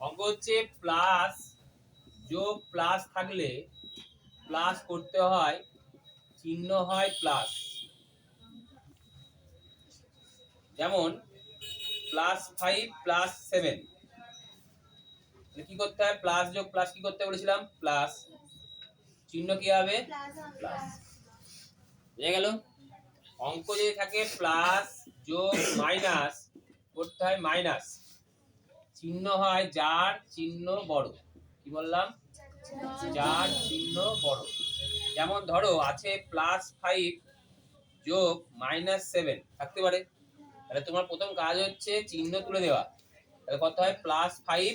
অঙ্ক হচ্ছে প্লাস যোগ প্লাস থাকলে প্লাস করতে হয়, চিহ্ন হয় প্লাস যেমন প্লাস ফাইভ প্লাস সেভেন কি করতে হয়? প্লাস যোগ প্লাস কি করতে বলেছিলাম? প্লাস চিহ্ন কি হবে? প্লাস বুঝে গেল? অঙ্ক যদি থাকে প্লাস যোগ মাইনাস করতে হয় মাইনাস চিহ্ন হয় যার চিহ্ন বড়। কি বললাম? যার চিহ্ন বড়। যেমন ধরো, আছে প্লাস ফাইভ যোগ মাইনাস সেভেন থাকতে পারে। তাহলে তোমার প্রথম কাজ হচ্ছে চিহ্ন তুলে দেওয়া। তাহলে কত হয়? প্লাস ফাইভ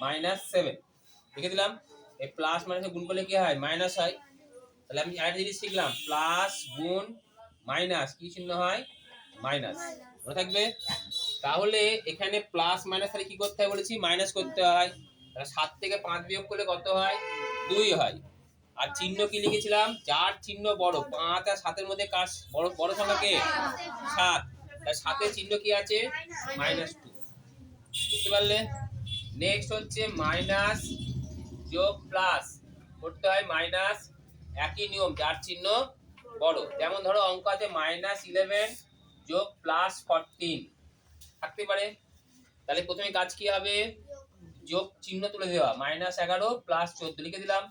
মাইনাস সেভেন লিখে দিলাম। এই প্লাস মাইনাসে গুণ করলে কি হয়? মাইনাস হয়। তাহলে আমি আরেকটা জিনিস শিখলাম। প্লাস গুণ মাইনাস কি চিহ্ন হয়? মাইনাস মনে থাকবে? তাহলে এখানে প্লাস মাইনাস তাহলে কি করতে হয় বলেছি? মাইনাস করতে হয়। তাহলে সাত থেকে পাঁচ বিয়োগ করলে কত হয়? দুই হয়। আর চিহ্ন কি লিখেছিলাম? যার চিহ্ন বড়, পাঁচ আর সাতের মধ্যে কার বড় বড় সংখ্যা কে? সাত। তাহলে সাতের চিহ্ন কি আছে? মাইনাস টু বুঝতে পারলে? নেক্সট হচ্ছে মাইনাস যোগ প্লাস করতে হয় মাইনাস একই নিয়ম, যার চিহ্ন বড়। যেমন ধরো অঙ্ক আছে মাইনাস ইলেভেন যোগ প্লাস ফরটিন থাকতে পারে। তাহলে প্রথমে কাজ কি হবে? যোগ চিহ্ন তুলে দেওয়া। মাইনাস এগারো প্লাস চোদ্দ লিখে দিলাম।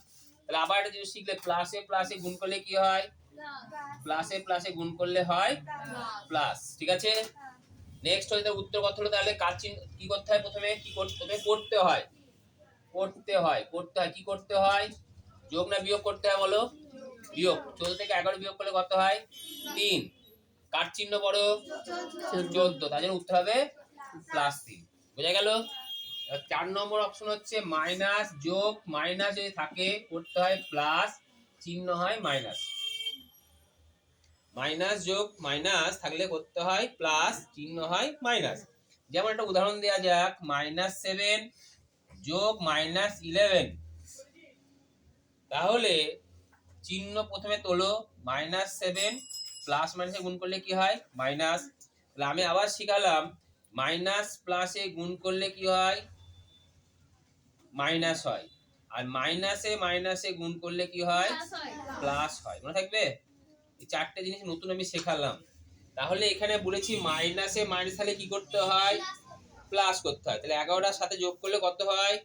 তাহলে আবার একটা জিনিস শিখলে প্লাসে প্লাসে গুণ করলে কি হয়? প্লাসে প্লাসে গুণ করলে হয়? প্লাস ঠিক আছে? নেক্সট হচ্ছে উত্তর কথা হলো? তাহলে কাজ কি করতে হয় প্রথমে? কি করতে হবে করতে হয়। করতে হয়। করতে হয়। কি করতে হয়? যোগ না বিয়োগ করতে হয় বলো? বিয়োগ। চোদ্দ থেকে এগারো বিয়োগ করলে কত হয়? তিন। কার চিহ্ন বড় চোদ্দ। তার জন্য উত্তর হবে প্লাস তিন। বোঝা গেল? চার নম্বর অপশন হচ্ছে মাইনাস যোগ মাইনাস যদি থাকে করতে হয় প্লাস চিহ্ন হয় মাইনাস মাইনাস যোগ মাইনাস থাকলে করতে হয় প্লাস চিহ্ন হয় মাইনাস যেমন একটা উদাহরণ দেওয়া যাক মাইনাস সেভেন যোগ মাইনাস ইলেভেন তাহলে চিহ্ন প্রথমে তোলো মাইনাস সেভেন প্লাস মাইনাসে গুণ করলে কি হয়? মাইনাস তাহলে আমি আবার শিখালাম মাইনাস প্লাসে গুণ করলে কি হয়? মাইনাস হয়। আর মাইনাসে মাইনাসে গুণ করলে কি হয়? প্লাস হয়। মনে থাকবে? এই চারটে জিনিস নতুন আমি শেখালাম। তাহলে এখানে বলেছি মাইনাসে মাইনাস তাহলে কি করতে হয়? প্লাস করতে হয়। তাহলে এগারোটার সাথে যোগ করলে কত হয়?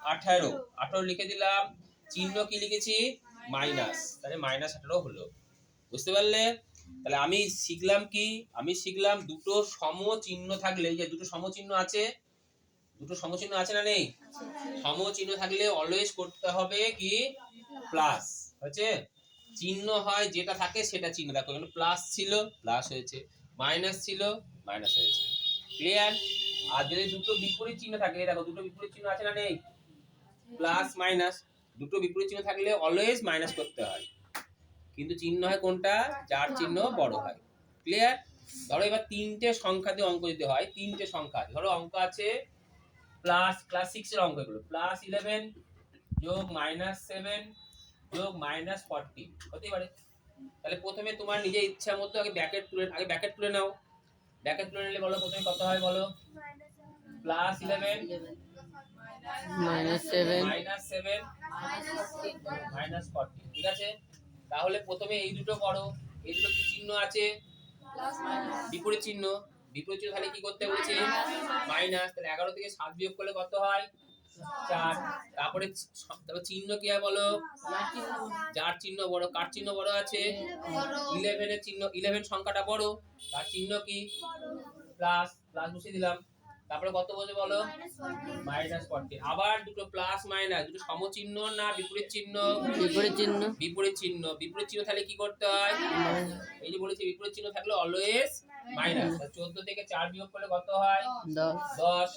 আঠারো। আঠারো লিখে দিলাম। চিহ্ন কি লিখেছি? মাইনাস তাহলে মাইনাস আঠারো হলো। বুঝতে পারলে? তাহলে আমি শিখলাম কি? আমি শিখলাম দুটো সম চিহ্ন থাকলে যে দুটো সম চিহ্ন আছে, দুটো সমচিহ্ন আছে না নেই? সম চিহ্ন থাকলে অলওয়েজ করতে হবে কি? প্লাস হচ্ছে চিহ্ন হয় যেটা থাকে সেটা চিহ্ন। দেখো প্লাস ছিল প্লাস হয়েছে মাইনাস ছিল মাইনাস হয়েছে। ক্লিয়ার আর যদি দুটো বিপরীত চিহ্ন থাকে দেখো, দুটো বিপরীত চিহ্ন আছে না নেই? প্লাস মাইনাস দুটো বিপরীত চিহ্ন থাকলে অলওয়েজ মাইনাস করতে হয়। কিন্তু চিহ্ন হয় কোনটা? যার চিহ্ন বড় হয়। ক্লিয়ার ধরো এবার তিনটে সংখ্যা দিয়ে অঙ্ক দিতে হয় তিনটে সংখ্যা। ধরো অঙ্ক আছে প্লাস ক্লাস সিক্স এর অঙ্ক এগুলো প্লাস ইলেভেন যোগ মাইনাস সেভেন যোগ মাইনাস ফোরটিন হতে পারে। তাহলে প্রথমে তোমার নিজের ইচ্ছা মতো আগে ব্যাকেট তুলে আগে ব্যাকেট তুলে নাও। ব্যাকেট তুলে নিলে বলো প্রথমে কত হয় বলো? Plus eleven minus seven minus seven minus fourteen ঠিক আছে? তাহলে প্রথমে এই দুটো করো। এই দুটো কি চিহ্ন আছে? বিপরীত চিহ্ন। বিপরীত চিহ্ন তাহলে কি করতে বলছে? মাইনাস তাহলে এগারো থেকে সাত বিয়োগ করলে কত হয়? চার। তারপরে তারপর চিহ্ন কি হয় বলো? যার চিহ্ন বড় কার চিহ্ন বড় আছে? ইলেভেনের চিহ্ন ইলেভেন সংখ্যাটা বড়। তার চিহ্ন কি? প্লাস প্লাস বসিয়ে দিলাম। তারপরে কত বলছে বলো? মাইনাস ফোরটিন আবার দুটো প্লাস মাইনাস দুটো সমচিহ্ন না বিপরীত চিহ্ন? বিপরীত চিহ্ন। বিপরীত চিহ্ন। বিপরীত চিহ্ন তাহলে কি করতে হয়? এই যে বলেছি বিপরীত চিহ্ন থাকলে অলওয়েজ মাইনাস চোদ্দ থেকে চার বিয়োগ করলে কত হয়? দশ। দশ।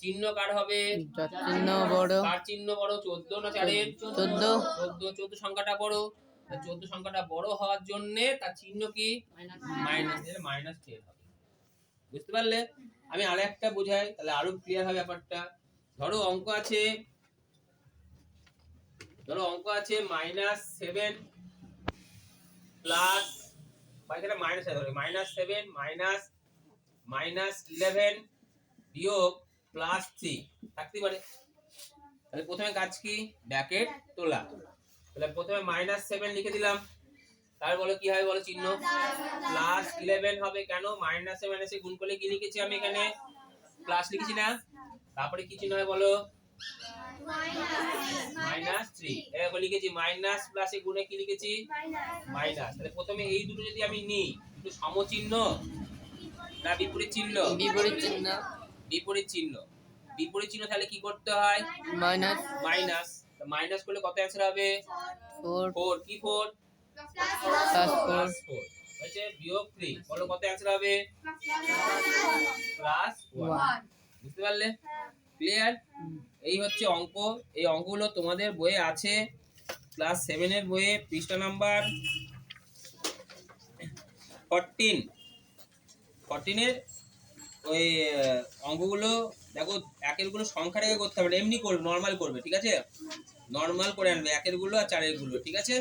চিহ্ন কার হবে? চিহ্ন বড়। কার চিহ্ন বড় চোদ্দ না চারের চোদ্দ। চোদ্দ চোদ্দ সংখ্যাটা বড়। চোদ্দ সংখ্যাটা বড় হওয়ার জন্য তার চিহ্ন কি? মাইনাস। মাইনাস। টেন হবে। বুঝতে পারলে? আমি আর একটা বোঝাই, তাহলে আরও ক্লিয়ার হবে ব্যাপারটা। ধরো অঙ্ক আছে, ধরো অঙ্ক আছে minus seven plus minus minus seven minus minus eleven বিয়োগ প্লাস থ্রি থাকতেই পারে। তাহলে প্রথমে কাজ কি? ব্যাকেট তোলা। তাহলে প্রথমে মাইনাস সেভেন লিখে দিলাম। তার বলো কি হবে বলো চিহ্ন? প্লাস ইলেভেন হবে কেন? মাইনাস এসে গুণ করলে কি লিখেছি আমি এখানে? প্লাস লিখেছি না? তারপরে কি চিহ্ন হয় বলো? মাইনাস থ্রি এরকম লিখেছি মাইনাস প্লাসে গুণে কি লিখেছি? মাইনাস তাহলে প্রথমে এই দুটো যদি আমি নিই দুটো সমচিহ্ন না বিপরীত চিহ্ন? বিপরীত চিহ্ন। বিপরীত চিহ্ন। বিপরীত চিহ্ন তাহলে কি করতে হয়? মাইনাস মাইনাস মাইনাস করলে কত অ্যান্সার হবে? ফোর ফোর কি ফোর প্লাস ফোর হচ্ছে বিয়োগ থ্রি বলো কত অ্যান্সার হবে? প্লাস ওয়ান বুঝতে পারলে? ক্লিয়ার এই হচ্ছে অঙ্ক। এই অঙ্কগুলো তোমাদের বইয়ে আছে। ক্লাস সেভেনের বইয়ে পৃষ্ঠা নাম্বার ফরটিন ফরটিনের ওই অঙ্কগুলো দেখো একেরগুলো সংখ্যা রেখে করতে হবে না, এমনি করবে নর্মাল করবে ঠিক আছে? নর্মাল করে আনবে একেরগুলো আর চারেরগুলো ঠিক আছে?